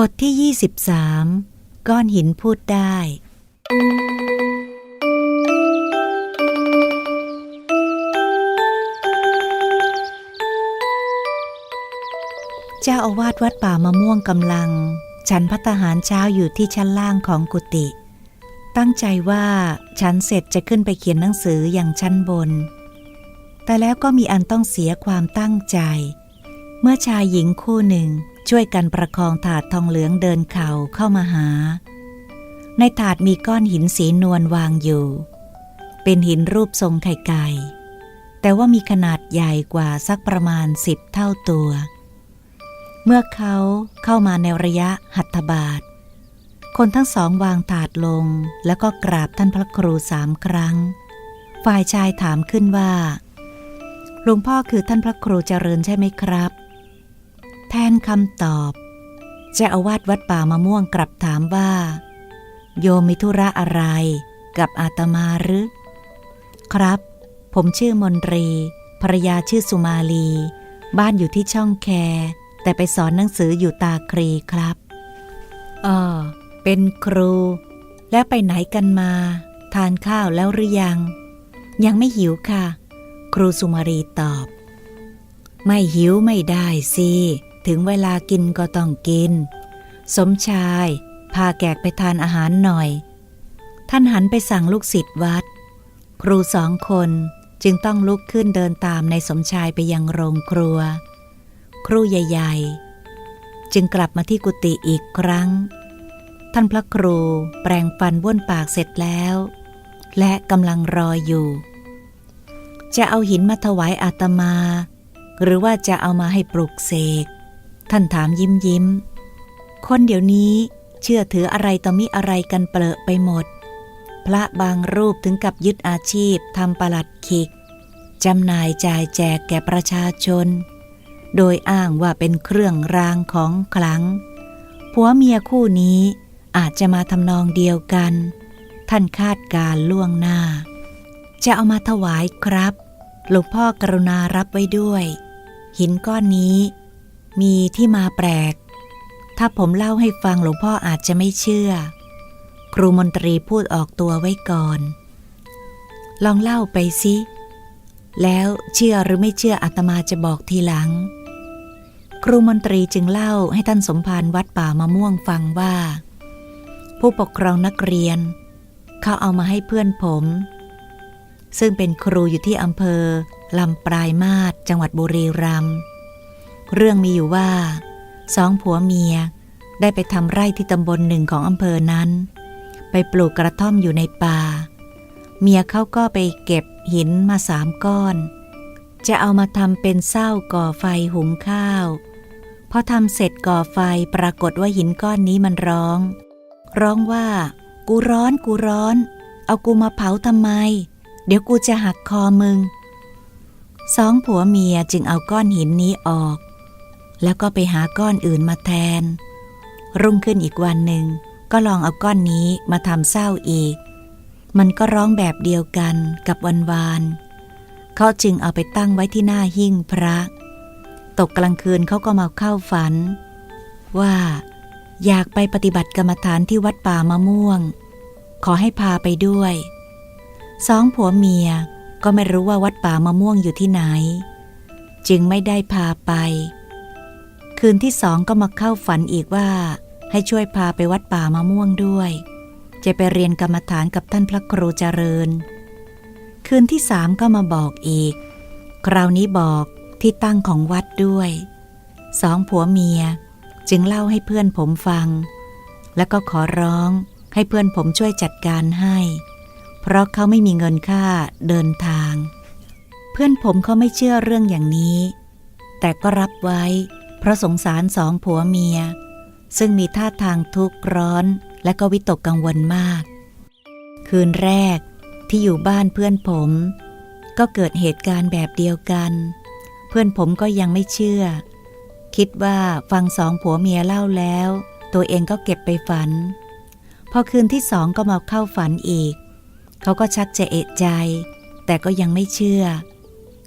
บทที่ 23 ก้อนหินพูดได้ เจ้าอาวาสวัดป่ามะม่วงกำลัง ฉันพัตตาหารเช้าอยู่ที่ชั้นล่างของกุฏิตั้งใจว่าฉันเสร็จจะขึ้นไปเขียนหนังสืออย่างชั้นบน แต่แล้วก็มีอันต้องเสียความตั้งใจ เมื่อชายหญิงคู่หนึ่ง ช่วยกันประคองถาดทองเหลืองเดินเข่าเข้ามาหา ในถาดมีก้อนหินสีนวลวางอยู่ เป็นหินรูปทรงไข่ไก่ แต่ว่ามีขนาดใหญ่กว่าสักประมาณสิบเท่าตัว เมื่อเขาเข้ามาในระยะหัตถบาท คนทั้งสองวางถาดลงแล้วก็กราบท่านพระครูสามครั้ง ฝ่ายชายถามขึ้นว่าหลวงพ่อคือท่านพระครูเจริญใช่ไหมครับ ทนคำตอบเจ้าอาวาสวัดป่ามะม่วงกลับถามว่า โยมมีธุระอะไรกับอาตมาหรือ ครับ ผมชื่อมนตรีภรยาชื่อสุมาลี บ้านอยู่ที่ช่องแค แต่ไปสอนหนังสืออยู่ตาครีครับอ๋อเป็นครู แล้วไปไหนกันมา ทานข้าวแล้วหรือยัง ยังไม่หิวค่ะ ครูสุมารีตอบ ไม่หิวไม่ได้สิ ถึงเวลากินก็ต้องกิน สมชาย พาแขกไปทานอาหารหน่อย ท่านหันไปสั่งลูกศิษย์วัด ครูสองคนจึงต้องลุกขึ้นเดินตามในสมชายไปยังโรงครัว ครูใหญ่ๆ จึงกลับมาที่กุฏิอีกครั้ง ท่านพระครูแปรงฟันบ้วนปากเสร็จแล้ว และกำลังรออยู่ จะเอาหินมาถวายอาตมา หรือว่าจะเอามาให้ปลุกเสก ท่านถามยิ้มยิ้ม คนเดี๋ยวนี้เชื่อถืออะไรต่อมิอะไรกันเปลอะไปหมด พระบางรูปถึงกับยึดอาชีพทำประหลัดขิกจำหน่ายจ่ายแจกแก่ประชาชน โดยอ้างว่าเป็นเครื่องรางของขลัง ผัวเมียคู่นี้อาจจะมาทำนองเดียวกัน ท่านคาดการล่วงหน้า จะเอามาถวายครับ หลวงพ่อกรุณารับไว้ด้วย หินก้อนนี้ มีที่มาแปลก ถ้าผมเล่าให้ฟังหลวงพ่ออาจจะไม่เชื่อ ครูมนตรีพูดออกตัวไว้ก่อน ลองเล่าไปสิ แล้วเชื่อหรือไม่เชื่ออาตมาจะบอกทีหลัง ครูมนตรีจึงเล่าให้ท่านสมภารวัดป่ามะม่วงฟังว่า ผู้ปกครองนักเรียน เขาเอามาให้เพื่อนผม ซึ่งเป็นครูอยู่ที่อำเภอลำปลายมาศจังหวัดบุรีรัมย์ เรื่องมีอยู่ว่าสองผัวเมียได้ไปทำไร่ที่ตำบลหนึ่งของอำเภอนั้น ไปปลูกกระท่อมอยู่ในป่า เมียเขาก็ไปเก็บหินมาสามก้อน จะเอามาทำเป็นเศร้าก่อไฟหุงข้าวพอทำเสร็จก่อไฟปรากฏว่าหินก้อนนี้มันร้อง ร้องว่า กูร้อนกูร้อน เอากูมาเผาทำไม เดี๋ยวกูจะหักคอมึงสองผัวเมียจึงเอาก้อนหินนี้ออก แล้วก็ไปหาก้อนอื่นมาแทน รุ่งขึ้นอีกวันหนึ่ง ก็ลองเอาก้อนนี้มาทำเศร้าอีก มันก็ร้องแบบเดียวกันกับวันวาน เขาจึงเอาไปตั้งไว้ที่หน้าหิ้งพระ ตกกลางคืนเขาก็มาเข้าฝัน ว่าอยากไปปฏิบัติกรรมฐานที่วัดป่ามะม่วง ขอให้พาไปด้วย สองผัวเมียก็ไม่รู้ว่าวัดป่ามะม่วงอยู่ที่ไหน จึงไม่ได้พาไป คืนที่สองก็มาเข้าฝันอีกว่า ให้ช่วยพาไปวัดป่ามะม่วงด้วย จะไปเรียนกรรมฐานกับท่านพระครูเจริญ คืนที่สามก็มาบอกอีก คราวนี้บอกที่ตั้งของวัดด้วย สองผัวเมียจึงเล่าให้เพื่อนผมฟัง แล้วก็ขอร้องให้เพื่อนผมช่วยจัดการให้ เพราะเขาไม่มีเงินค่าเดินทาง เพื่อนผมเขาไม่เชื่อเรื่องอย่างนี้ แต่ก็รับไว้ ราะสงสารสองผัวเมีย ซึ่งมีท่าทางทุกข์ร้อนและก็วิตกกังวลมาก คืนแรกที่อยู่บ้านเพื่อนผม ก็เกิดเหตุการณ์แบบเดียวกัน เพื่อนผมก็ยังไม่เชื่อ คิดว่าฟังสองผัวเมียเล่าแล้ว ตัวเองก็เก็บไปฝัน พอคืนที่สองก็มาเข้าฝันอีก เขาก็ชักจะเอะใจ แต่ก็ยังไม่เชื่อ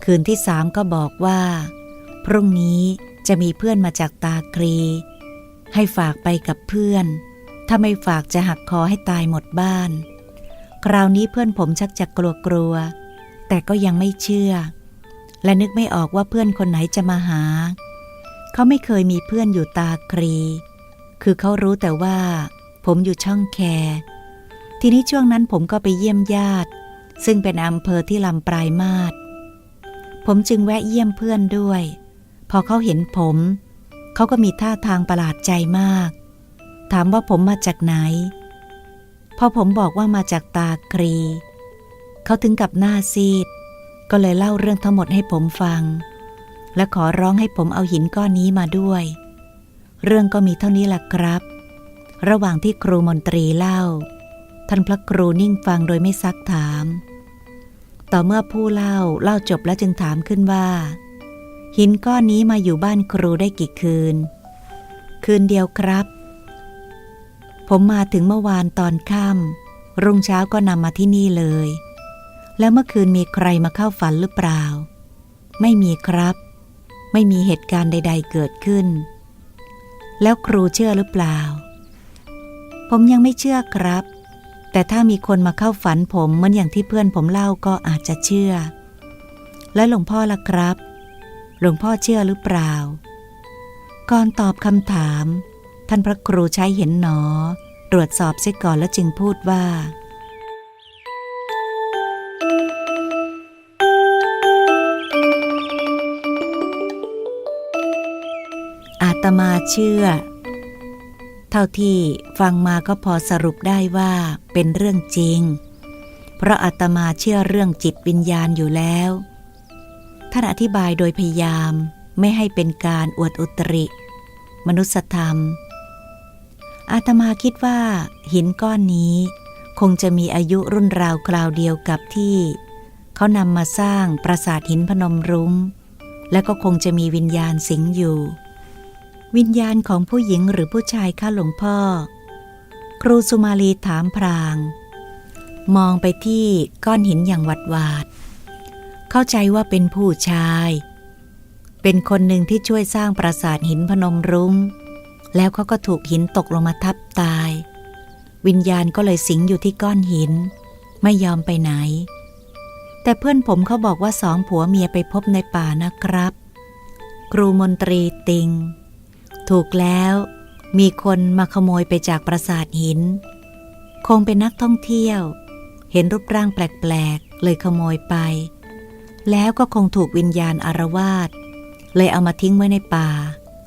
คืนที่สามก็บอกว่า พรุ่งนี้ จะมีเพื่อนมาจากตาครี ให้ฝากไปกับเพื่อน ถ้าไม่ฝากจะหักคอให้ตายหมดบ้าน คราวนี้เพื่อนผมชักจะกลัวกลัวๆแต่ก็ยังไม่เชื่อ และนึกไม่ออกว่าเพื่อนคนไหนจะมาหา เขาไม่เคยมีเพื่อนอยู่ตาครี คือเขารู้แต่ว่า ผมอยู่ช่องแค ทีนี้ช่วงนั้นผมก็ไปเยี่ยมญาติ ซึ่งเป็นอำเภอที่ลำปลายมาศผมจึงแวะเยี่ยมเพื่อนด้วย พอเขาเห็นผม เขาก็มีท่าทางประหลาดใจมาก ถามว่าผมมาจากไหน พอผมบอกว่ามาจากตาครี เขาถึงกับหน้าซีด ก็เลยเล่าเรื่องทั้งหมดให้ผมฟัง และขอร้องให้ผมเอาหินก้อนนี้มาด้วย เรื่องก็มีเท่านี้แหละครับ ระหว่างที่ครูมนตรีเล่า ท่านพระครูนิ่งฟังโดยไม่ซักถาม ต่อเมื่อผู้เล่าเล่าจบแล้วจึงถามขึ้นว่า หินก้อนนี้มาอยู่บ้านครูได้กี่คืน คืนเดียวครับ ผมมาถึงเมื่อวานตอนค่ำรุ่งเช้าก็นำมาที่นี่เลย แล้วเมื่อคืนมีใครมาเข้าฝันหรือเปล่า ไม่มีครับ ไม่มีเหตุการณ์ใด ๆ เกิดขึ้น แล้วครูเชื่อหรือเปล่า ผมยังไม่เชื่อครับ แต่ถ้ามีคนมาเข้าฝันผมเหมือนอย่างที่เพื่อนผมเล่าก็อาจจะเชื่อ และหลวงพ่อล่ะครับ หลวงพ่อเชื่อหรือเปล่า ก่อนตอบคำถาม ท่านพระครูใช้เห็นหนอ ตรวจสอบเสียก่อนแล้วจึงพูดว่า อาตมาเชื่อ เท่าที่ฟังมาก็พอสรุปได้ว่าเป็นเรื่องจริง เพราะอาตมาเชื่อเรื่องจิตวิญญาณอยู่แล้ว ท่านอธิบายโดยพยายามไม่ให้เป็นการอวดอุตริ มนุษยธรรม อาตมาคิดว่า หินก้อนนี้ คงจะมีอายุรุ่นราวคราวเดียวกับที่ เขานำมาสร้างปราสาทหินพนมรุง้ง และก็คงจะมีวิญญาณสิงอยู่ วิญญาณของผู้หญิงหรือผู้ชายข้าหลวงพ่อ ครูสุมาลีถามพราง มองไปที่ก้อนหินอย่างหวัดหวาด เข้าใจว่าเป็นผู้ชาย เป็นคนหนึ่งที่ช่วยสร้างปราสาทหินพนมรุง้ง แล้วเขาก็ถูกหินตกลงมาทับตาย วิญญาณก็เลยสิงอยู่ที่ก้อนหิน ไม่ยอมไปไหน แต่เพื่อนผมเขาบอกว่าสองผัวเมียไปพบในป่านะครับ ครูมนตรีติง ถูกแล้วมีคนมาขโมยไปจากปราสาทหิน คงเป็นนักท่องเที่ยว เห็นรูปร่างแปลกๆ เลยขโมยไป แล้วก็คงถูกวิญญาณอารวาสเลยเอามาทิ้งไว้ในป่า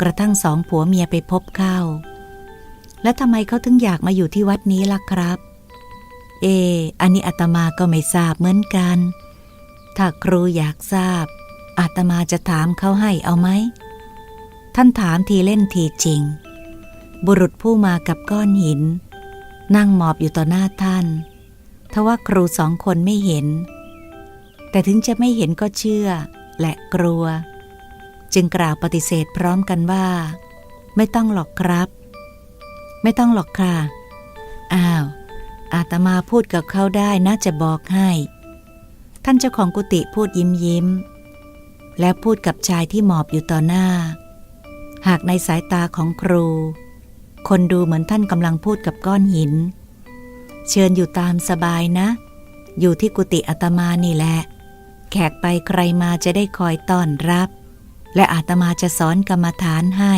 กระทั่งสองผัวเมียไปพบเข้า และทำไมเขาถึงอยากมาอยู่ที่วัดนี้ล่ะครับ เอ อันนี้อาตมาก็ไม่ทราบเหมือนกัน ถ้าครูอยากทราบ อาตมาจะถามเขาให้เอาไหม ท่านถามทีเล่นทีจริง บุรุษผู้มากับก้อนหิน นั่งหมอบอยู่ต่อหน้าท่านทว่าครูสองคนไม่เห็น แต่ถึงจะไม่เห็นก็เชื่อ และกลัว จึงกล่าวปฏิเสธพร้อมกันว่า ไม่ต้องหรอกครับ ไม่ต้องหรอกค่ะ อ้าว อาตมาพูดกับเขาได้น่าจะบอกให้ ท่านเจ้าของกุฏิพูดยิ้มยิ้ม แล้วพูดกับชายที่หมอบอยู่ต่อหน้า หากในสายตาของครู คนดูเหมือนท่านกำลังพูดกับก้อนหิน เชิญอยู่ตามสบายนะอยู่ที่กุฏิอาตมานี่แหละ แขกไปใครมาจะได้คอยต้อนรับ และอาตมาจะสอนกรรมฐานให้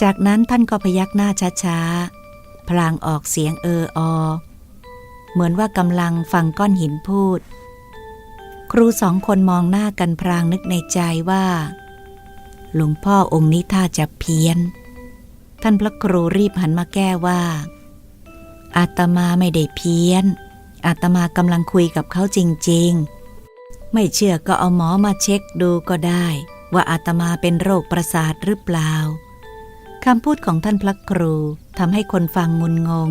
จากนั้นท่านก็พยักหน้าช้าๆ พลางออกเสียงเอออ เหมือนว่ากำลังฟังก้อนหินพูด ครูสองคนมองหน้ากันพลางนึกในใจว่า หลวงพ่อองค์นี้ท่าจะเพี้ยน ท่านพระครูรีบหันมาแก้ว่า อาตมาไม่ได้เพี้ยนอาตมากำลังคุยกับเขาจริง ๆ ไม่เชื่อก็เอาหมอมาเช็คดูก็ได้ ว่าอาตมาเป็นโรคประสาทหรือเปล่าคำพูดของท่านพระครูทำให้คนฟังงุนงง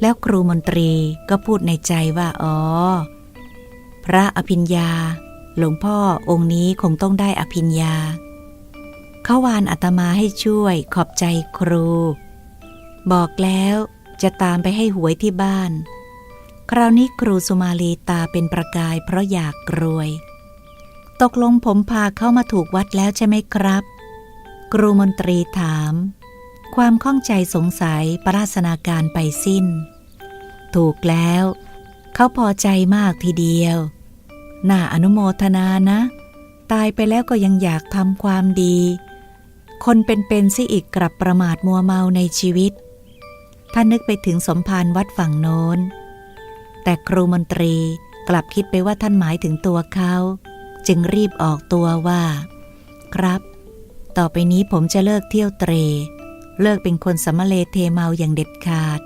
แล้วครูมนตรีก็พูดในใจว่า อ๋อ พระอภิญญา หลวงพ่อองค์นี้คงต้องได้อภิญญา เขาวานอาตมาให้ช่วยขอบใจครู บอกแล้วจะตามไปให้หวยที่บ้าน คราวนี้ครูสุมาลีตาเป็นประกายเพราะอยากรวย ตกลงผมพาเข้ามาถูกวัดแล้วใช่ไหมครับ ครูมนตรีถาม ความข้องใจสงสัยปราศนาการไปสิ้น ถูกแล้ว เขาพอใจมากทีเดียว น่าอนุโมทนานะ ตายไปแล้วก็ยังอยากทำความดี คนเป็นๆซิอีกกลับประมาทมัวเมาในชีวิต ท่านนึกไปถึงสมภารวัดฝั่งโน้น แต่ครูมนตรีกลับคิดไปว่าท่านหมายถึงตัวเขา จึงรีบออกตัวว่า ครับ ต่อไปนี้ผมจะเลิกเที่ยวเตร เลิกเป็นคนสมเลเทเมาอย่างเด็ดขาด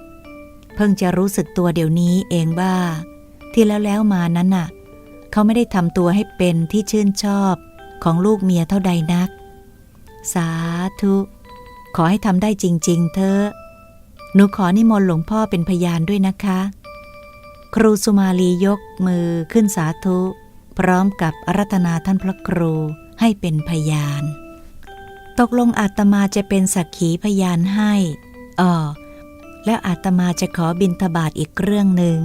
เพิ่งจะรู้สึกตัวเดี๋ยวนี้เองว่า ที่แล้วแล้วมานั้นน่ะ เขาไม่ได้ทำตัวให้เป็นที่ชื่นชอบของลูกเมียเท่าใดนัก สาธุ ขอให้ทำได้จริง ๆเถอหนูขอนิมนต์หลวงพ่อเป็นพยานด้วยนะคะ ครูสุมาลียกมือขึ้นสาธุ พร้อมกับอารัตนาท่านพระครูให้เป็นพยาน ตกลงอาตมาจะเป็นสักขีพยานให้อ๋อแล้วอาตมาจะขอบินทบาทอีกเรื่องหนึ่ง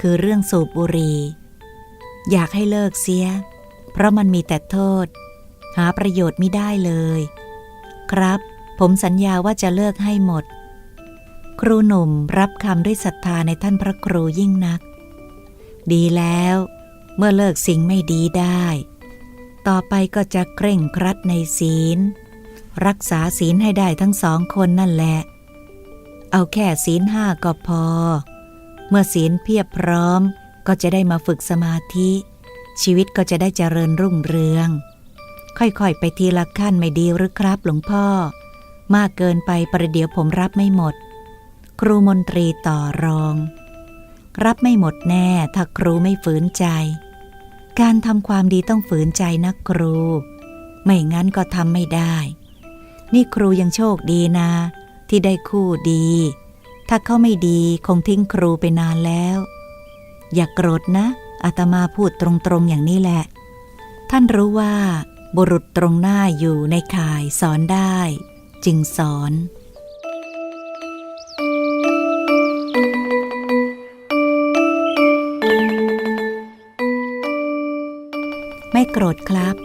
คือเรื่องสูบบุหรี่อยากให้เลิกเสีย เพราะมันมีแต่โทษ หาประโยชน์ไม่ได้เลย ครับ ผมสัญญาว่าจะเลิกให้หมด ครูหนุ่มรับคำด้วยศรัทธาในท่านพระครูยิ่งนัก ดีแล้ว เมื่อเลิกสิ่งไม่ดีได้ ต่อไปก็จะเคร่งครัดในศีล รักษาศีลให้ได้ทั้งสองคนนั่นแหละ เอาแค่ศีลห้าก็พอ เมื่อศีลเพียบพร้อมก็จะได้มาฝึกสมาธิ ชีวิตก็จะได้เจริญรุ่งเรือง ค่อยๆ ไปทีละขั้นไม่ดีหรือครับหลวงพ่อ มากเกินไปประเดี๋ยวผมรับไม่หมด ครูมนตรีต่อรอง รับไม่หมดแน่ถ้าครูไม่ฝืนใจ การทำความดีต้องฝืนใจนะครู ไม่งั้นก็ทำไม่ได้ นี่ครูยังโชคดีนะ ที่ได้คู่ดี ถ้าเขาไม่ดีคงทิ้งครูไปนานแล้ว อย่ากโกรธนะอาตมาพูดตรงๆอย่างนี้แหละ ท่านรู้ว่า บุรุษตรงหน้าอยู่ในข่ายสอนได้ จึงสอน โกรธครับ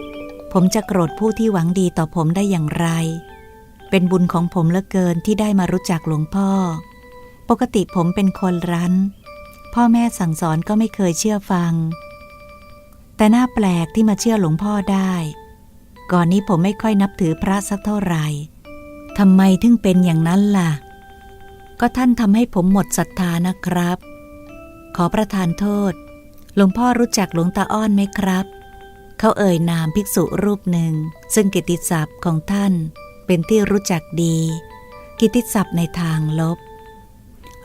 ผมจะโกรธผู้ที่หวังดีต่อผมได้อย่างไร เป็นบุญของผมเหลือเกินที่ได้มารู้จักหลวงพ่อ ปกติผมเป็นคนรั้น พ่อแม่สั่งสอนก็ไม่เคยเชื่อฟัง แต่น่าแปลกที่มาเชื่อหลวงพ่อได้ ก่อนนี้ผมไม่ค่อยนับถือพระสักเท่าไหร่ทำไมถึงเป็นอย่างนั้นล่ะ ก็ท่านทำให้ผมหมดศรัทธานะครับ ขอประทานโทษ หลวงพ่อรู้จักหลวงตาอ้อนไหมครับ เขาเอ่ยนามภิกษุรูปหนึ่ง ซึ่งกิตติศัพท์ของท่านเป็นที่รู้จักดี กิตติศัพท์ในทางลบ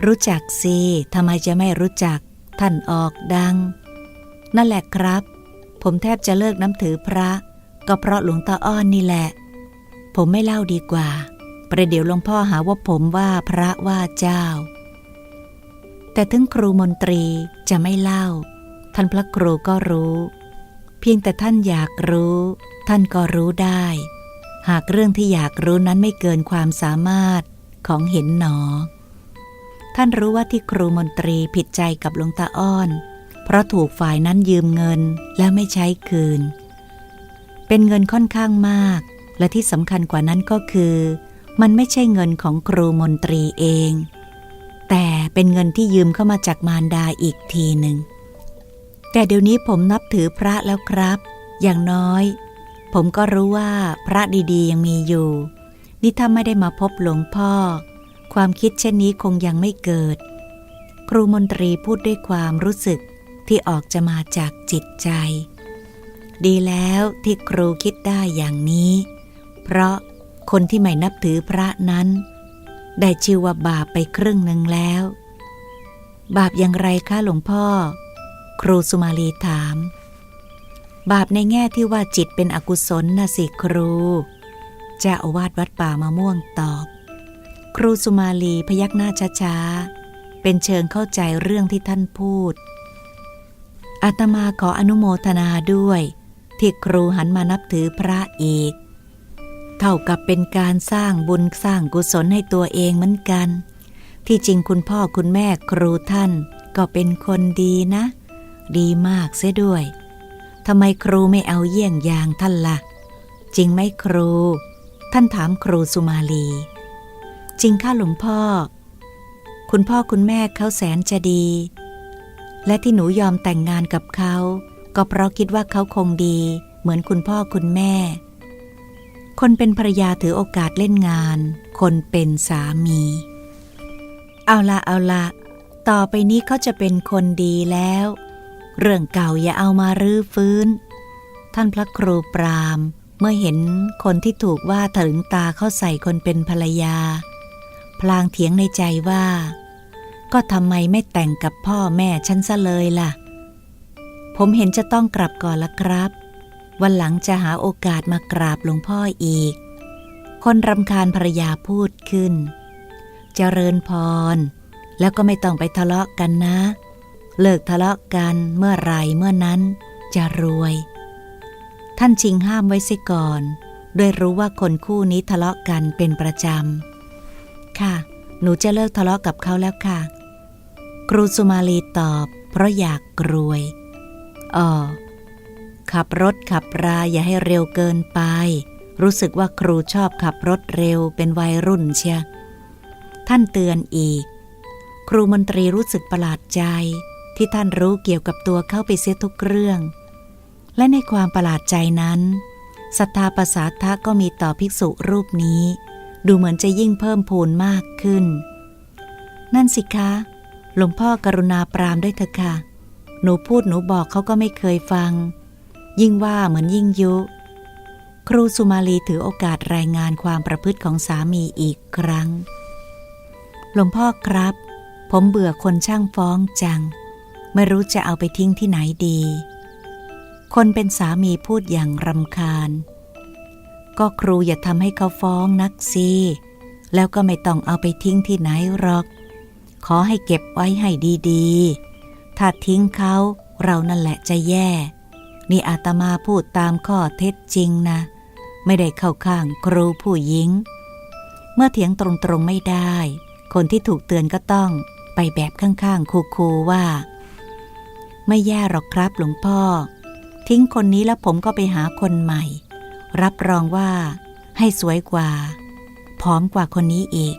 รู้จักสิทำไมจะไม่รู้จัก ท่านออกดัง นั่นแหละครับ ผมแทบจะเลิกน้ำถือพระ ก็เพราะหลวงตาอ้อนนี่แหละ ผมไม่เล่าดีกว่า ประเดี๋ยวหลวงพ่อหาว่าผมว่าพระว่าเจ้า แต่ถึงครูมนตรีจะไม่เล่า ท่านพระครูก็รู้ พียงแต่ท่านอยากรู้ ท่านก็รู้ได้ หากเรื่องที่อยากรู้นั้นไม่เกินความสามารถของเห็นหนอ ท่านรู้ว่าที่ครูมนตรีผิดใจกับหลวงตาอ้อน เพราะถูกฝ่ายนั้นยืมเงินและไม่ใช้คืน เป็นเงินค่อนข้างมาก และที่สำคัญกว่านั้นก็คือ มันไม่ใช่เงินของครูมนตรีเอง แต่เป็นเงินที่ยืมเข้ามาจากมารดาอีกทีหนึ่ง แต่เดี๋ยวนี้ผมนับถือพระแล้วครับ อย่างน้อย ผมก็รู้ว่าพระดีๆยังมีอยู่ นี่ถ้าไม่ได้มาพบหลวงพ่อ ความคิดเช่นนี้คงยังไม่เกิด ครูมนตรีพูดด้วยความรู้สึกที่ออกจะมาจากจิตใจ ดีแล้วที่ครูคิดได้อย่างนี้ เพราะคนที่ไม่นับถือพระนั้น ได้ชื่อว่าบาปไปครึ่งหนึ่งแล้ว บาปอย่างไรคะหลวงพ่อ ครูสุมาลีถาม บาปในแง่ที่ว่าจิตเป็นอกุศลนะสิครู เจ้าอาวาสวัดป่ามะม่วงตอบ ครูสุมาลีพยักหน้าช้าๆ เป็นเชิงเข้าใจเรื่องที่ท่านพูด อาตมาขออนุโมทนาด้วย ที่ครูหันมานับถือพระอีก เท่ากับเป็นการสร้างบุญสร้างกุศลให้ตัวเองเหมือนกัน ที่จริงคุณพ่อคุณแม่ครูท่านก็เป็นคนดีนะ ดีมากเสียด้วยทำไมครูไม่เอาเยี่ยงอย่างท่านละ่ะ จริงไหมครู ท่านถามครูสุมาลี จริงค่ะหลวงพ่อ คุณพ่อคุณแม่เขาแสนจะดี และที่หนูยอมแต่งงานกับเขา ก็เพราะคิดว่าเขาคงดี เหมือนคุณพ่อคุณแม่ คนเป็นภรรยาถือโอกาสเล่นงาน คนเป็นสามี เอาละเอาละต่อไปนี้เขาจะเป็นคนดีแล้ว เรื่องเก่าอย่าเอามารื้อฟื้น ท่านพระครูปราม เมื่อเห็นคนที่ถูกว่าถึงตาเข้าใส่คนเป็นภรรยา พลางเถียงในใจว่า ก็ทำไมไม่แต่งกับพ่อแม่ฉันซะเลยล่ะ ผมเห็นจะต้องกลับก่อนละครับ วันหลังจะหาโอกาสมากราบหลวงพ่ออีก คนรำคาญภรรยาพูดขึ้นเจริญพร แล้วก็ไม่ต้องไปทะเลาะกันนะเเลิกทะเลาะกันเมื่อไรเมื่อนั้นจะรวย ท่านชิงห้ามไว้เสียก่อน ด้วยรู้ว่าคนคู่นี้ทะเลาะกันเป็นประจำ ค่ะ หนูจะเลิกทะเลาะกับเขาแล้วค่ะ ครูสุมาลีตอบ เพราะอยากรวยอ๋อขับรถขับราอย่าให้เร็วเกินไป รู้สึกว่าครูชอบขับรถเร็วเป็นวัยรุ่นเชียท่านเตือนอีก ครูมนตรีรู้สึกประหลาดใจ ที่ท่านรู้เกี่ยวกับตัวเข้าไปเสียทุกเรื่อง และในความประหลาดใจนั้นศรัทธาประสาทะก็มีต่อภิกษุรูปนี้ ดูเหมือนจะยิ่งเพิ่มพูนมากขึ้น นั่นสิคะ หลวงพ่อกรุณาปรามด้วยเถอะค่ะ หนูพูดหนูบอกเขาก็ไม่เคยฟัง ยิ่งว่าเหมือนยิ่งยุ ครูสุมาลีถือโอกาสรายงานความประพฤติของสามีอีกครั้ง หลวงพ่อครับ ผมเบื่อคนช่างฟ้องจัง ไม่รู้จะเอาไปทิ้งที่ไหนดี คนเป็นสามีพูดอย่างรำคาญ ก็ครูอย่าทำให้เขาฟ้องนักสิแล้วก็ไม่ต้องเอาไปทิ้งที่ไหนหรอก ขอให้เก็บไว้ให้ดีๆ ถ้าทิ้งเขาเรานั่นแหละจะแย่ นี่อาตมาพูดตามข้อเท็จจริงนะ ไม่ได้เข้าข้างครูผู้หญิง เมื่อเถียงตรงๆไม่ได้ คนที่ถูกเตือนก็ต้องไปแบบข้างๆคูๆว่า ไม่แย่หรอกครับหลวงพ่อ ทิ้งคนนี้แล้วผมก็ไปหาคนใหม่ รับรองว่า ให้สวยกว่าผอมกว่าคนนี้อีก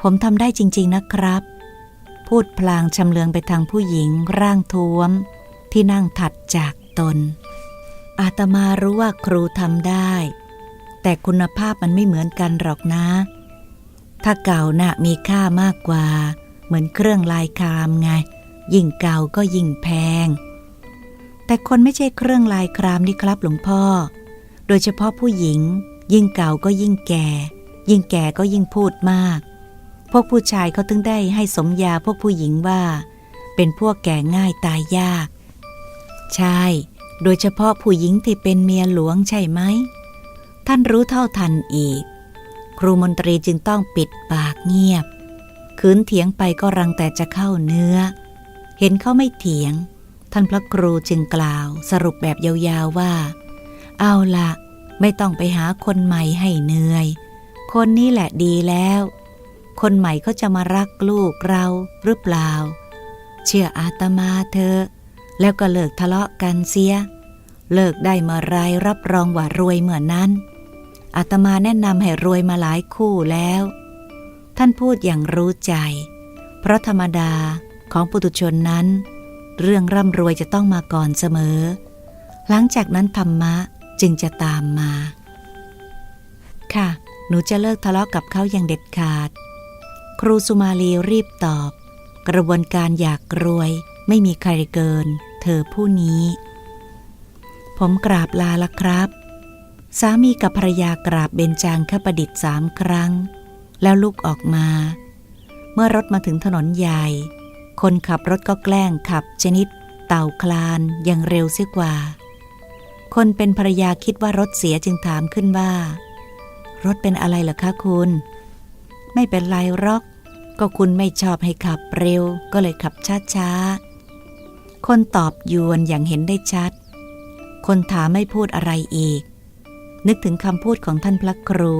ผมทำได้จริง ๆนะครับ พูดพลางชำเลืองไปทางผู้หญิงร่างท้วม ที่นั่งถัดจากตน อาตมารู้ว่าครูทำได้ แต่คุณภาพมันไม่เหมือนกันหรอกนะ ถ้าเก่าน่ะมีค่ามากกว่า เหมือนเครื่องลายครามไง ยิ่งเก่าก็ยิ่งแพง แต่คนไม่ใช่เครื่องลายครามนี่ครับหลวงพ่อ โดยเฉพาะผู้หญิง ยิ่งเก่าก็ยิ่งแก่ ยิ่งแก่ก็ยิ่งพูดมาก พวกผู้ชายเขาถึงได้ให้สมญาพวกผู้หญิงว่า เป็นพวกแก่ง่ายตายยาก ใช่ โดยเฉพาะผู้หญิงที่เป็นเมียหลวงใช่ไหม ท่านรู้เท่าทันอีก ครูมนตรีจึงต้องปิดปากเงียบ คืนเถียงไปก็รังแต่จะเข้าเนื้อ เห็นเขาไม่เถียง ท่านพระครูจึงกล่าวสรุปแบบยาวๆว่า เอาละไม่ต้องไปหาคนใหม่ให้เหนื่อย คนนี้แหละดีแล้ว คนใหม่เขาจะมารักลูกเราหรือเปล่า เชื่ออาตมาเถอะแล้วก็เลิกทะเลาะกันเสีย เลิกได้เมื่อไรรับรองว่ารวยเหมื่อนั้น อาตมาแนะนำให้รวยมาหลายคู่แล้ว ท่านพูดอย่างรู้ใจ เพราะธรรมดา ของปุถุชนนั้น เรื่องร่ำรวยจะต้องมาก่อนเสมอ หลังจากนั้นธรรมะจึงจะตามมา ค่ะ หนูจะเลิกทะเลาะกับเขาอย่างเด็ดขาด ครูสุมาลีรีบตอบ กระบวนการอยากรวยไม่มีใครเกิน เธอผู้นี้ ผมกราบลาละครับ สามีกับภรรยากราบเบญจางคประดิษฐ์สามครั้ง แล้วลุกออกมา เมื่อรถมาถึงถนนใหญ่ คนขับรถก็แกล้งขับชนิด เต่าคลานอย่างเร็วเสียกว่า คนเป็นภรรยาคิดว่ารถเสียจึงถามขึ้นว่า รถเป็นอะไรเหรอคะคุณ ไม่เป็นไรหรอก ก็คุณไม่ชอบให้ขับเร็ว ก็เลยขับช้าๆ คนตอบยวนอย่างเห็นได้ชัด คนถามไม่พูดอะไรอีก นึกถึงคำพูดของท่านพระครู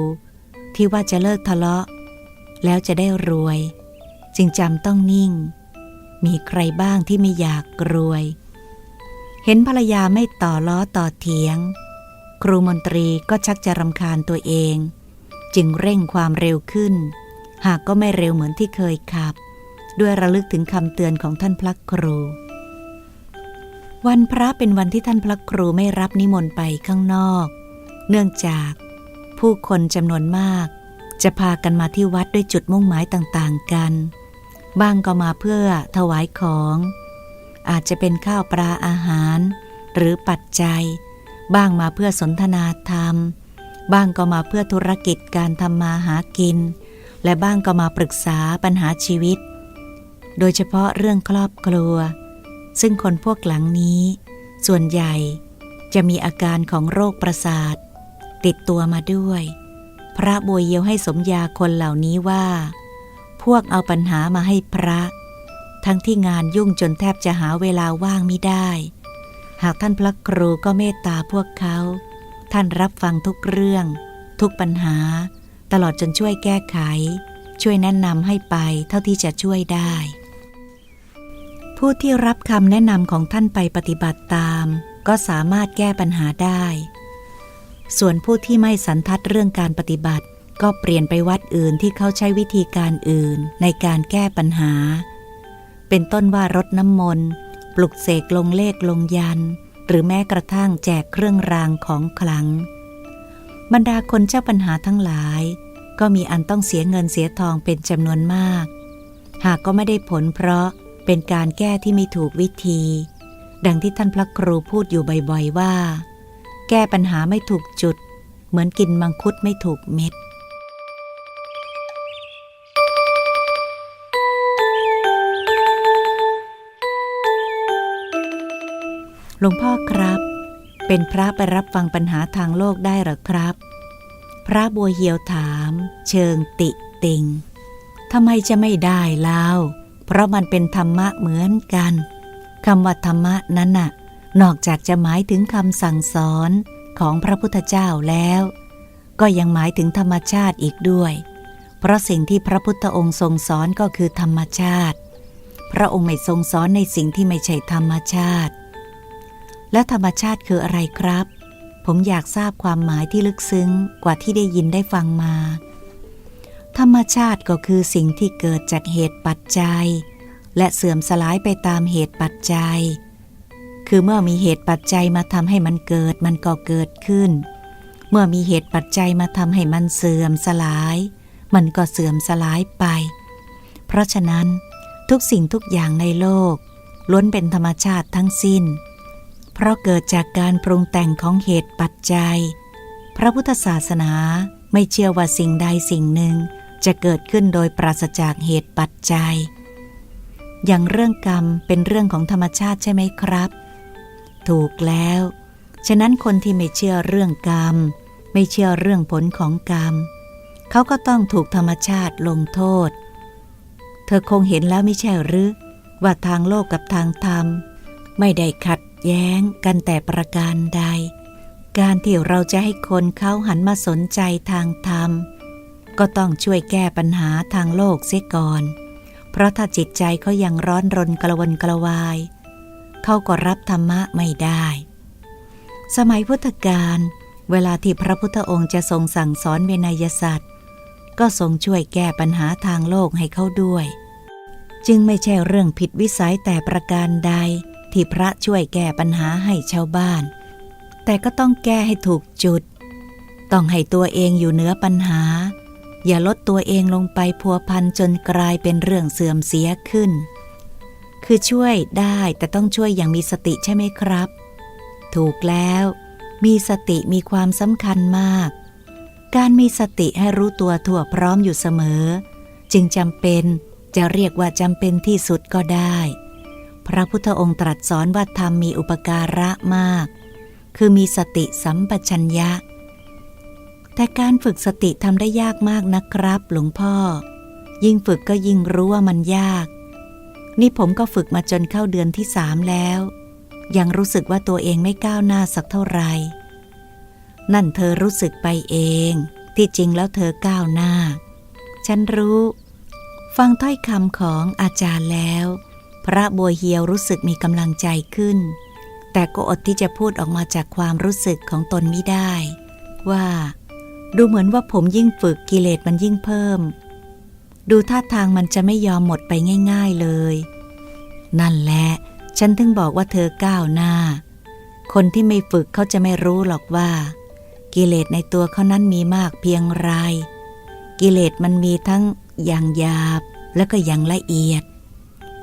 ที่ว่าจะเลิกทะเลาะ แล้วจะได้รวย จึงจำต้องนิ่ง มีใครบ้างที่ไม่อยากรวย เห็นภรรยาไม่ต่อล้อต่อเถียง ครูมนตรีก็ชักจะรำคาญตัวเอง จึงเร่งความเร็วขึ้น หากก็ไม่เร็วเหมือนที่เคยขับ ด้วยระลึกถึงคำเตือนของท่านพระครู วันพระเป็นวันที่ท่านพระครูไม่รับนิมนต์ไปข้างนอก เนื่องจากผู้คนจำนวนมาก จะพากันมาที่วัดด้วยจุดมุ่งหมายต่างๆกัน บ้างก็มาเพื่อถวายของ อาจจะเป็นข้าวปลาอาหาร หรือปัจจัย บ้างมาเพื่อสนทนาธรรม บ้างก็มาเพื่อธุรกิจการทำมาหากิน และบ้างก็มาปรึกษาปัญหาชีวิต โดยเฉพาะเรื่องครอบครัว ซึ่งคนพวกหลังนี้ ส่วนใหญ่จะมีอาการของโรคประสาท ติดตัวมาด้วย พระบวยเยียวให้สมยาคนเหล่านี้ว่า พวกเอาปัญหามาให้พระ ทั้งที่งานยุ่งจนแทบจะหาเวลาว่างไม่ได้ หากท่านพระครูก็เมตตาพวกเขา ท่านรับฟังทุกเรื่อง ทุกปัญหา ตลอดจนช่วยแก้ไข ช่วยแนะนำให้ไปเท่าที่จะช่วยได้ ผู้ที่รับคำแนะนำของท่านไปปฏิบัติตาม ก็สามารถแก้ปัญหาได้ ส่วนผู้ที่ไม่สันทัดเรื่องการปฏิบัติ ก็เปลี่ยนไปวัดอื่นที่เขาใช้วิธีการอื่นในการแก้ปัญหา เป็นต้นว่ารดน้ำมนต์ ปลุกเสกลงเลขลงยัน หรือแม้กระทั่งแจกเครื่องรางของขลัง บรรดาคนเจ้าปัญหาทั้งหลาย ก็มีอันต้องเสียเงินเสียทองเป็นจำนวนมาก หากก็ไม่ได้ผลเพราะเป็นการแก้ที่ไม่ถูกวิธี ดังที่ท่านพระครูพูดอยู่บ่อยๆว่า แก้ปัญหาไม่ถูกจุด เหมือนกินมังคุดไม่ถูกเม็ด หลวงพ่อครับ เป็นพระไปรับฟังปัญหาทางโลกได้หรอครับ พระบัวเหียวถาม เชิงติติงทำไมจะไม่ได้เล่าเพราะมันเป็นธรรมะเหมือนกันคำว่าธรรมะนั้นน่ะ นอกจากจะหมายถึงคำสั่งสอนของพระพุทธเจ้าแล้ว ก็ยังหมายถึงธรรมชาติอีกด้วย เพราะสิ่งที่พระพุทธองค์ทรงสอนก็คือธรรมชาติ พระองค์ไม่ทรงสอนในสิ่งที่ไม่ใช่ธรรมชาติ และธรรมชาติคืออะไรครับ ผมอยากทราบความหมายที่ลึกซึ้งกว่าที่ได้ยินได้ฟังมา ธรรมชาติก็คือสิ่งที่เกิดจากเหตุปัจจัย และเสื่อมสลายไปตามเหตุปัจจัย คือเมื่อมีเหตุปัจจัยมาทำให้มันเกิดมันก็เกิดขึ้น เมื่อมีเหตุปัจจัยมาทำให้มันเสื่อมสลาย มันก็เสื่อมสลายไป เพราะฉะนั้นทุกสิ่งทุกอย่างในโลกล้วนเป็นธรรมชาติทั้งสิ้น เพราะเกิดจากการปรุงแต่งของเหตุปัจจัย พระพุทธศาสนาไม่เชื่อว่าสิ่งใดสิ่งหนึ่งจะเกิดขึ้นโดยปราศจากเหตุปัจจัย อย่างเรื่องกรรมเป็นเรื่องของธรรมชาติใช่ไหมครับ ถูกแล้ว ฉะนั้นคนที่ไม่เชื่อเรื่องกรรม ไม่เชื่อเรื่องผลของกรรม เขาก็ต้องถูกธรรมชาติลงโทษ เธอคงเห็นแล้วไม่ใช่หรือว่าทางโลกกับทางธรรม ไม่ได้ขัด แย้งกันแต่ประการใด การที่เราจะให้คนเขาหันมาสนใจทางธรรม ก็ต้องช่วยแก้ปัญหาทางโลกเสียก่อน เพราะถ้าจิตใจเขายังร้อนรนกระวนกระวาย เขาก็รับธรรมะไม่ได้ สมัยพุทธกาลเวลาที่พระพุทธองค์จะทรงสั่งสอนเวนยสัตว์ ก็ทรงช่วยแก้ปัญหาทางโลกให้เขาด้วย จึงไม่ใช่เรื่องผิดวิสัยแต่ประการใด ที่พระช่วยแก้ปัญหาให้ชาวบ้าน แต่ก็ต้องแก้ให้ถูกจุด ต้องให้ตัวเองอยู่เหนือปัญหา อย่าลดตัวเองลงไปพัวพันจนกลายเป็นเรื่องเสื่อมเสียขึ้น คือช่วยได้แต่ต้องช่วยอย่างมีสติใช่ไหมครับ ถูกแล้ว มีสติมีความสำคัญมาก การมีสติให้รู้ตัวทั่วพร้อมอยู่เสมอ จึงจำเป็นจะเรียกว่าจำเป็นที่สุดก็ได้ พระพุทธองค์ตรัสสอนว่าธรรมมีอุปการะมาก คือมีสติสัมปชัญญะ แต่การฝึกสติทำได้ยากมากนะครับ หลวงพ่อ ยิ่งฝึกก็ยิ่งรู้ว่ามันยาก นี่ผมก็ฝึกมาจนเข้าเดือนที่สามแล้ว ยังรู้สึกว่าตัวเองไม่ก้าวหน้าสักเท่าไหร่ นั่นเธอรู้สึกไปเอง ที่จริงแล้วเธอก้าวหน้า ฉันรู้ ฟังถ้อยคำของอาจารย์แล้ว พระบัวเฮียวรู้สึกมีกำลังใจขึ้น แต่ก็อดที่จะพูดออกมาจากความรู้สึกของตนไม่ได้ ว่า ดูเหมือนว่าผมยิ่งฝึกกิเลสมันยิ่งเพิ่ม ดูท่าทางมันจะไม่ยอมหมดไปง่าย ๆเลย นั่นแหละ ฉันถึงบอกว่าเธอก้าวหน้า คนที่ไม่ฝึกเขาจะไม่รู้หรอกว่า กิเลสในตัวเขานั้นมีมากเพียงไร กิเลสมันมีทั้งอย่างหยาบและก็อย่างละเอียด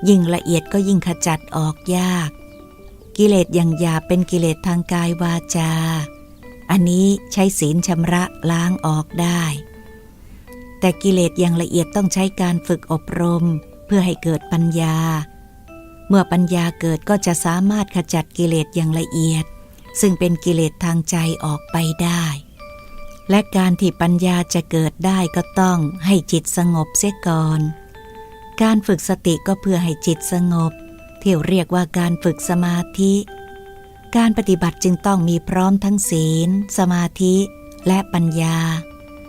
ยิ่งละเอียดก็ยิ่งขจัดออกยาก กิเลสอย่างหยาบเป็นกิเลสทางกายวาจา อันนี้ใช้ศีลชำระล้างออกได้ แต่กิเลสอย่างละเอียดต้องใช้การฝึกอบรม เพื่อให้เกิดปัญญา เมื่อปัญญาเกิดก็จะสามารถขจัดกิเลสอย่างละเอียด ซึ่งเป็นกิเลสทางใจออกไปได้ และการที่ปัญญาจะเกิดได้ก็ต้องให้จิตสงบเสียก่อน การฝึกสติก็เพื่อให้จิตสงบ ที่เรียกว่าการฝึกสมาธิ การปฏิบัติจึงต้องมีพร้อมทั้งศีล สมาธิและปัญญา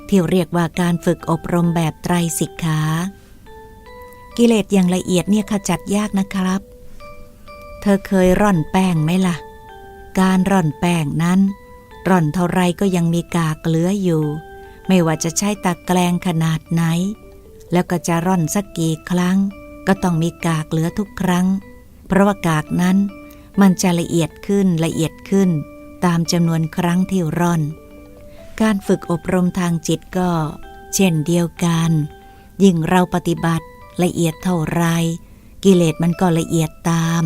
ที่เรียกว่าการฝึกอบรมแบบไตรสิกขา กิเลสอย่างละเอียดเนี่ยขจัดยากนะครับ เธอเคยร่อนแป้งไหมล่ะ การร่อนแป้งนั้น ร่อนเท่าไรก็ยังมีกากเหลืออยู่ ไม่ว่าจะใช้ตะแกรงขนาดไหน แล้วก็จะร่อนสักกี่ครั้ง ก็ต้องมีกากเหลือทุกครั้ง เพราะว่ากากนั้นมันจะละเอียดขึ้นละเอียดขึ้น ตามจำนวนครั้งที่ร่อน การฝึกอบรมทางจิตก็ เช่นเดียวกัน ยิ่งเราปฏิบัติละเอียดเท่าไร กิเลสมันก็ละเอียดตาม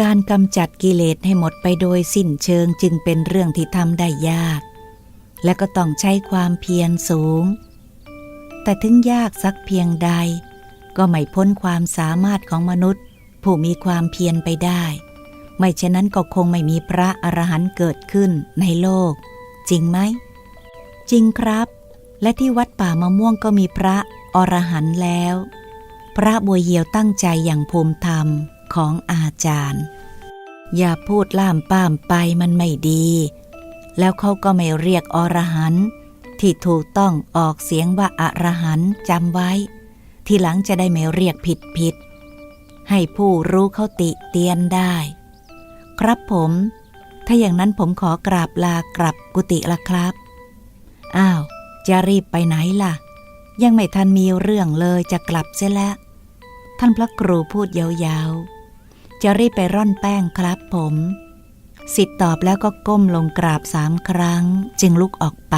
การกำจัดกิเลสให้หมดไปโดยสิ้นเชิงจึงเป็นเรื่องที่ทำได้ยาก และก็ต้องใช้ความเพียรสูง แต่ถึงยากสักเพียงใด ก็ไม่พ้นความสามารถของมนุษย์ ผู้มีความเพียรไปได้ ไม่เช่นนั้นก็คงไม่มีพระอรหันต์เกิดขึ้นในโลก จริงไหม จริงครับ และที่วัดป่ามะม่วงก็มีพระอรหันต์แล้ว พระบัวเหียวตั้งใจอย่างภูมิธรรมของอาจารย์ อย่าพูดล่ามป้ามไปมันไม่ดี แล้วเขาก็ไม่เรียกอรหันต์ ที่ถูกต้องออกเสียงว่าอรหันต์จำไว้ ทีหลังจะได้ไม่เรียกผิดผิด ให้ผู้รู้เขาติเตียนได้ ครับผม ถ้าอย่างนั้นผมขอกราบลากลับกุฏิละครับ อ้าว จะรีบไปไหนล่ะ ยังไม่ทันมีเรื่องเลยจะกลับเสียแล้ว ท่านพระครูพูดยาวๆ จะรีบไปร่อนแป้งครับผมสิทธิ์ตอบแล้วก็ก้มลงกราบสามครั้งจึงลุกออกไป